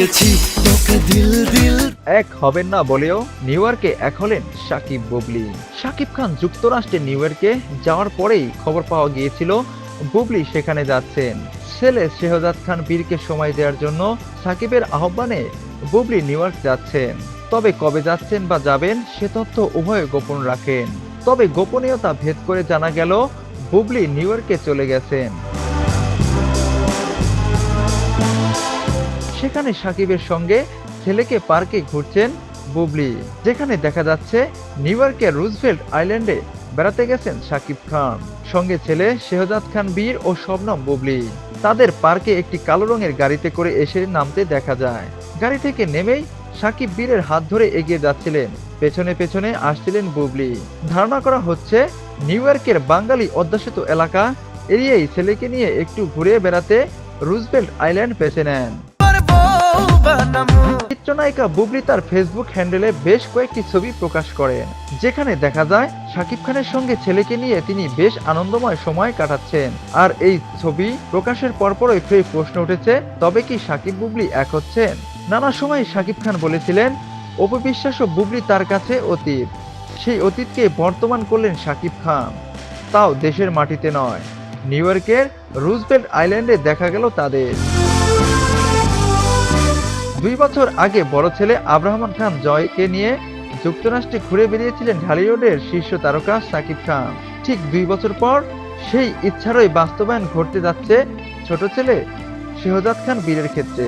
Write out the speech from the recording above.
দিয়েছি। তোকে দিল দিল। এক হবেন না বলেও নিউ ইয়র্কে এক হলেন সাকিব বুবলি। সাকিব খান যুক্তরাষ্ট্রে নিউ ইয়র্কে যাওয়ার পরেই খবর পাওয়া গিয়েছিল, বুবলি সেখানে যাচ্ছেন। ছেলে শেহজাদ খান বীরকে সময় দেওয়ার জন্য সাকিবের আহ্বানে বুবলি নিউ ইয়র্ক যাচ্ছেন। তবে কবে যাচ্ছেন বা যাবেন, সে তথ্য উভয়ে গোপন রাখেন। তবে গোপনীয়তা ভেদ করে জানা গেল, বুবলি নিউ ইয়র্কে চলে গেছেন। সেখানে সাকিবের সঙ্গে ছেলেকে পার্কে ঘুরছেন বুবলি, যেখানে দেখা যাচ্ছে নিউ ইয়র্কের রুজভেল্ট আইল্যান্ডে বেড়াতে গেছেন সাকিব খান। সঙ্গে ছেলে শেহজাদ খান বীর ও শবনম বুবলি। তাদের পার্কে একটি কালো রঙের গাড়িতে করে এসে নামতে দেখা যায়। গাড়ি থেকে নেমেই সাকিব বীরের হাত ধরে এগিয়ে যাচ্ছিলেন। পেছনে পেছনে আসছিলেন বুবলি। ধারণা করা হচ্ছে নিউ ইয়র্কের বাঙালি অধ্যাসিত এলাকা এরিয়েই ছেলেকে নিয়ে একটু ঘুরে বেড়াতে রুজভেল্ট আইল্যান্ড বেছে নেন। চিত্রনায়িকা বুবলি তার ফেসবুক হ্যান্ডেলে বেশ কয়েকটি ছবি প্রকাশ করেন, যেখানে দেখা যায়, শাকিব খানের সঙ্গে ছেলেকে নিয়ে তিনি বেশ আনন্দময় সময় কাটাচ্ছেন। আর এই ছবি প্রকাশের পরপরই ফের প্রশ্ন উঠেছে, তবে কি সাকিব বুবলি এক হচ্ছেন? নানা সময় সাকিব খান বলেছিলেন অপবিশ্বাস ও বুবলি তার কাছে অতীত। সেই অতীতকে বর্তমান করলেন সাকিব খান। তাও দেশের মাটিতে নয়। নিউ ইয়র্কের রুজবেল্ট আইল্যান্ডে দেখা গেল তাদের। দুই বছর আগে বড় ছেলে আব্রাহমান খান জয়কে নিয়ে যুক্তরাষ্ট্রে ঘুরে বেরিয়েছিলেন ঢালিউডের শীর্ষ তারকা সাকিব খান। ঠিক দুই বছর পর সেই ইচ্ছারই বাস্তবায়ন ঘটতে যাচ্ছে ছোট ছেলে শেহজাদ খান বীরের ক্ষেত্রে।